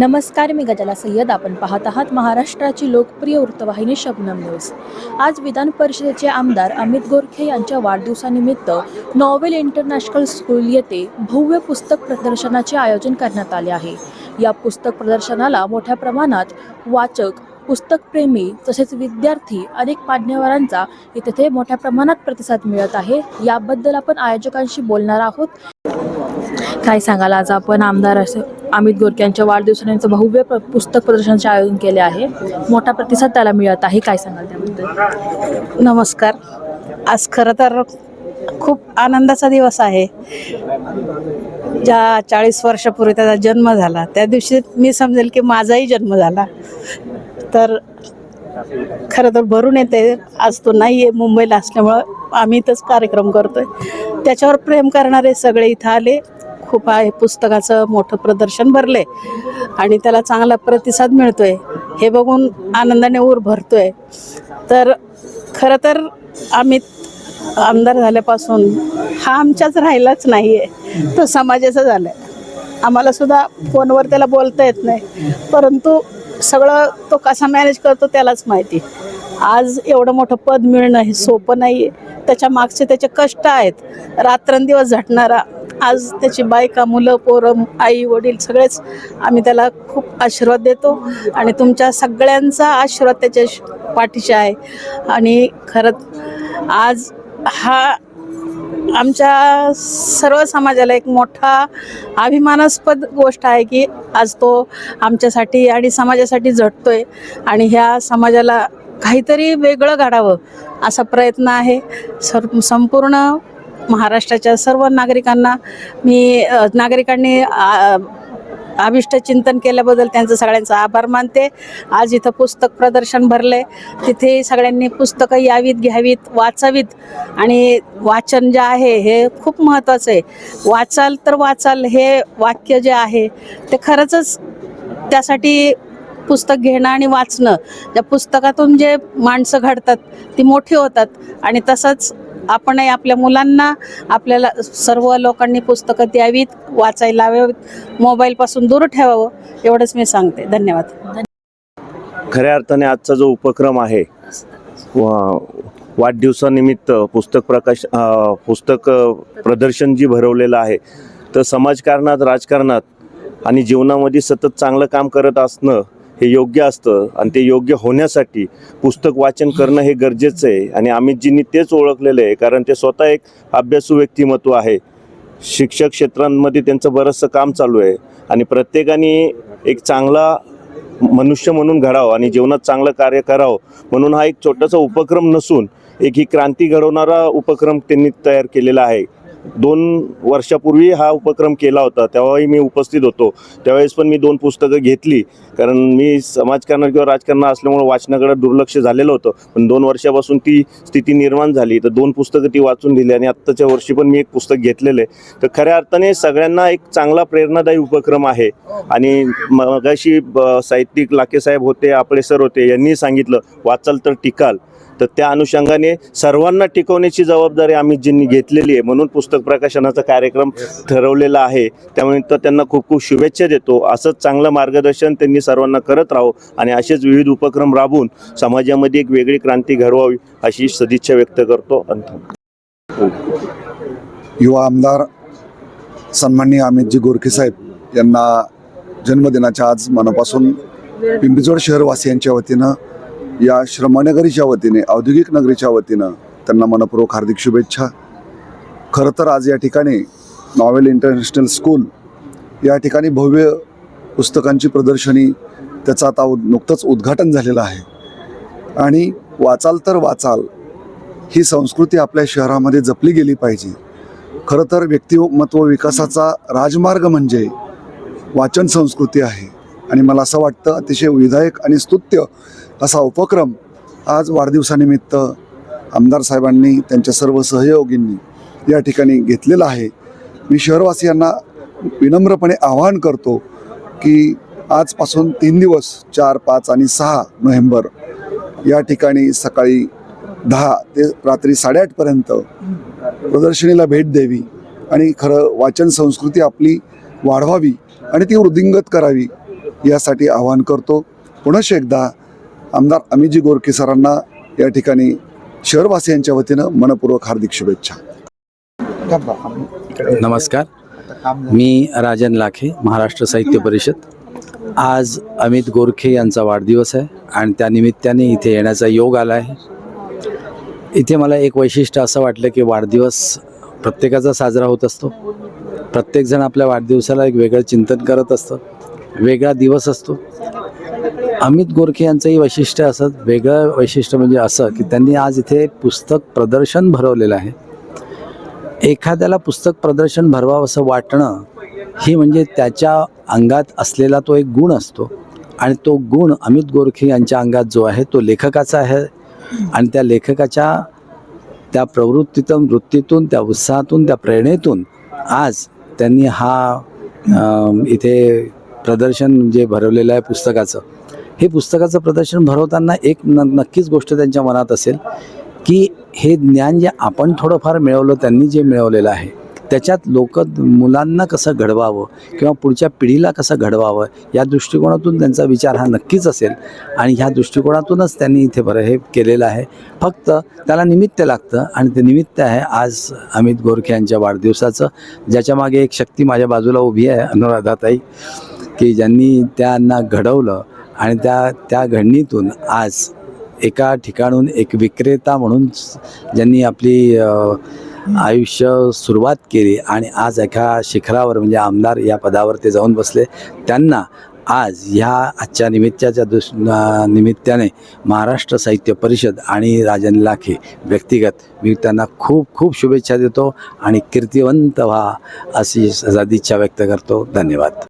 नमस्कार मी गजाला सय्यद. आपण पाहत आहात महाराष्ट्राची लोकप्रिय वृत्तवाहिनी शबनम न्यूज. आज विधान परिषदेचे आमदार अमित गोरखे यांच्या वाढदिवसानिमित्त नॉवेल इंटरनॅशनल स्कूल येथे भव्य पुस्तक प्रदर्शनाचे आयोजन करण्यात आले आहे. या पुस्तक प्रदर्शनाला मोठ्या प्रमाणात वाचक पुस्तकप्रेमी तसेच विद्यार्थी अनेक मान्यवरांचा इथे मोठ्या प्रमाणात प्रतिसाद मिळत आहे. याबद्दल आपण आयोजकांशी बोलणार आहोत. काय सांगाल आज आपण आमदार असे अमित गोरखे यांच्या वाढदिवसानिमित्त भव्य पुस्तक प्रदर्शनाचे आयोजन केले आहे. मोठा प्रतिसाद त्याला मिळत आहे. काय सांगाल त्याबद्दल? नमस्कार. आज खरं तर खूप आनंदाचा दिवस आहे. ज्या चाळीस वर्षापूर्वी त्याचा जन्म झाला त्या दिवशी मी समजेल की माझाही जन्म झाला. तर खरं तर भरून येते. आज तो नाही आहे मुंबईला असल्यामुळं आम्ही इथंच कार्यक्रम करतोय. त्याच्यावर प्रेम करणारे सगळे इथं आले. खूप आहे. पुस्तकाचं मोठं प्रदर्शन भरले आणि त्याला चांगला प्रतिसाद मिळतोय. हे बघून आनंदाने ऊर भरतोय. तर खरं तर आम्ही आमदार झाल्यापासून हा आमच्याच राहिलाच नाही आहे तो समाजाचा झाला आहे आम्हाला सुद्धा फोनवर त्याला बोलता येत नाही. परंतु सगळं तो कसा मॅनेज करतो त्यालाच माहिती. आज एवढं मोठं पद मिळणं हे सोपं नाही आहे त्याच्या मागचे त्याचे कष्ट आहेत. रात्रंदिवस झटणारा आज त्याची बायका मुलं पोरं आई वडील सगळेच आम्ही त्याला खूप आशीर्वाद देतो आणि तुमच्या सगळ्यांचा आशीर्वाद त्याच्या पाठीशी आहे. आणि खरंच आज हा आमच्या सर्व समाजाला एक मोठा अभिमानास्पद गोष्ट आहे की आज तो आमच्यासाठी आणि समाजासाठी झटतोय आणि ह्या समाजाला काहीतरी वेगळं घडावं असा प्रयत्न आहे. सर संपूर्ण महाराष्ट्राच्या सर्व नागरिकांना मी नागरिकांनी अभिष्ट चिंतन केल्याबद्दल त्यांचं सगळ्यांचा आभार मानते. आज इथं पुस्तक प्रदर्शन भरले तिथे सगळ्यांनी पुस्तकं यावीत घ्यावीत वाचावीत. आणि वाचन जे आहे हे खूप महत्त्वाचं आहे. वाचाल तर वाचाल हे वाक्य जे आहे ते खरंच त्यासाठी पुस्तक घेणं आणि वाचणं. या पुस्तकातून जे माणसं घडतात ती मोठी होतात. आणि तसंच आपणही आपल्या मुलांना आपल्याला सर्व लोकांनी पुस्तकं द्यावीत वाचायला लावावीत मोबाईलपासून दूर ठेवावं एवढंच मी सांगते. धन्यवाद. खऱ्या अर्थाने आजचा जो उपक्रम आहे वाढदिवसानिमित्त पुस्तक प्रकाश पुस्तक प्रदर्शन जी भरवलेलं आहे तर समाजकारणात राजकारणात आणि जीवनामध्ये सतत चांगलं काम करत असणं हे योग्य असतं आणि ते योग्य होण्यासाठी पुस्तक वाचन करणं हे गरजेचं आहे. आणि अमितजींनी तेच ओळखलेलं आहे कारण ते स्वतः एक अभ्यासू व्यक्तिमत्व आहे. शिक्षक क्षेत्रांमध्ये त्यांचं बरंचसं काम चालू आहे. आणि प्रत्येकाने एक चांगला मनुष्य म्हणून घडावं आणि जीवनात चांगलं कार्य करावं म्हणून हा एक छोटासा उपक्रम नसून एक ही क्रांती घडवणारा उपक्रम त्यांनी तयार केलेला आहे. दोन वर्षापूर्वी हा उपक्रम केला होता तेव्हाही मी उपस्थित होतो. त्यावेळेस पण मी दोन पुस्तकं घेतली. कारण मी समाजकारण किंवा राजकारणात असल्यामुळे वाचनाकडे दुर्लक्ष झालेलं होतं. पण दोन वर्षापासून ती स्थिती निर्माण झाली. तर दोन पुस्तकं ती वाचून दिली आणि आत्ताच्या वर्षी पण मी एक पुस्तक घेतलेलं आहे. तर खऱ्या अर्थाने सगळ्यांना एक चांगला प्रेरणादायी उपक्रम आहे. आणि मगाशी ब- साहित्यिक लाकेसाहेब होते आपले सर होते यांनी सांगितलं वाचाल तर टिकाल. तर त्या अनुषंगाने सर्वांना टिकवण्याची जबाबदारी अमितजींनी घेतलेली आहे म्हणून पुस्तक प्रकाशनाचा कार्यक्रम ठरवलेला आहे. त्यामुळे तर त्यांना खूप खूप शुभेच्छा देतो. असंच चांगलं मार्गदर्शन त्यांनी सर्वांना करत राहो आणि असेच विविध उपक्रम राबवून समाजामध्ये एक वेगळी क्रांती घडवावी अशी सदिच्छा व्यक्त करतो. अंत युवा आमदार सन्माननीय अमितजी गोरखे साहेब यांना जन्मदिनाच्या आज मनापासून पिंपरीचोड शहरवासियांच्या वतीनं या श्रमनगरीच्या वतीने औद्योगिक नगरीच्या वतीनं त्यांना मनपूर्वक हार्दिक शुभेच्छा. खरं तर आज या ठिकाणी नॉवेल इंटरनॅशनल स्कूल या ठिकाणी भव्य पुस्तकांची प्रदर्शनी त्याचं आता उद नुकतंच उद्घाटन झालेलं आहे. आणि वाचाल तर वाचाल ही संस्कृती आपल्या शहरामध्ये जपली गेली पाहिजे. खरं तर व्यक्तिमत्व विकासाचा राजमार्ग म्हणजे वाचन संस्कृती आहे. आणि मला असं वाटतं अतिशय विधायक आणि स्तुत्य असा उपक्रम आज वाढदिवसानिमित्त आमदार साहेबांनी त्यांच्या सर्व सहयोगींनी या ठिकाणी घेतलेला आहे. मी शहरवासियांना विनम्रपणे आवाहन करतो की आजपासून तीन दिवस चार पाच आणि सहा नोव्हेंबर या ठिकाणी सकाळी दहा ते रात्री साडेआठपर्यंत प्रदर्शनीला भेट द्यावी आणि खरं वाचन संस्कृती आपली वाढवावी आणि ती वृद्धिंगत करावी यासाठी आवाहन करतो. पुनश एकदा आमदार अमितजी गोरके सरांना या ठिकाणी शहरवासियांच्या वतीनं मनपूर्वक हार्दिक शुभेच्छा. नमस्कार. मी राजन लाखे महाराष्ट्र साहित्य परिषद. आज अमित गोरखे यांचा वाढदिवस आहे आणि त्यानिमित्ताने इथे येण्याचा योग आला आहे. इथे मला एक वैशिष्ट्य असं वाटलं की वाढदिवस प्रत्येकाचा साजरा होत असतो. प्रत्येकजण आपल्या वाढदिवसाला एक वेगळं चिंतन करत असतं. वेगळा दिवस असतो. अमित गोरखे यांचंही वैशिष्ट्य असं वेगळं वैशिष्ट्य म्हणजे असं की त्यांनी आज इथे पुस्तक प्रदर्शन भरवलेलं आहे. एखाद्याला पुस्तक प्रदर्शन भरवावं असं वाटणं ही म्हणजे त्याच्या अंगात असलेला तो एक गुण असतो. आणि तो गुण अमित गोरखे यांच्या अंगात जो आहे तो लेखकाचा आहे. आणि त्या लेखकाच्या त्या प्रवृत्तीतून वृत्तीतून त्या उत्साहातून त्या प्रेरणेतून आज त्यांनी हा इथे प्रदर्शन जे भरवलेलं आहे पुस्तकाचं हे पुस्तकाचं प्रदर्शन भरवताना एक न नक्कीच गोष्ट त्यांच्या मनात असेल की हे ज्ञान जे आपण थोडंफार मिळवलं त्यांनी जे मिळवलेलं आहे त्याच्यात लोक मुलांना कसं घडवावं किंवा पुढच्या पिढीला कसं घडवावं या दृष्टिकोनातून त्यांचा विचार हा नक्कीच असेल. आणि ह्या दृष्टिकोनातूनच त्यांनी इथे बरं हे केलेलं आहे. फक्त त्याला निमित्त लागतं आणि ते निमित्त आहे आज अमित गोरखे यांच्या वाढदिवसाचं ज्याच्या मागे एक शक्ती माझ्या बाजूला उभी आहे अनुराधाताई की ज्यांनी त्यांना घडवलं आणि त्या त्या घडणीतून आज एका ठिकाणून एक विक्रेता म्हणून ज्यांनी आपली आयुष्य सुरुवात केली आणि आज एका शिखरावर म्हणजे आमदार या पदावर ते जाऊन बसले. त्यांना आज ह्या आजच्या निमित्ताच्या दुस निमित्ताने महाराष्ट्र साहित्य परिषद आणि राजन लाखे व्यक्तिगत मी त्यांना खूप खूप शुभेच्छा देतो आणि कीर्तिवंत व्हा अशी सदिच्छा व्यक्त करतो. धन्यवाद.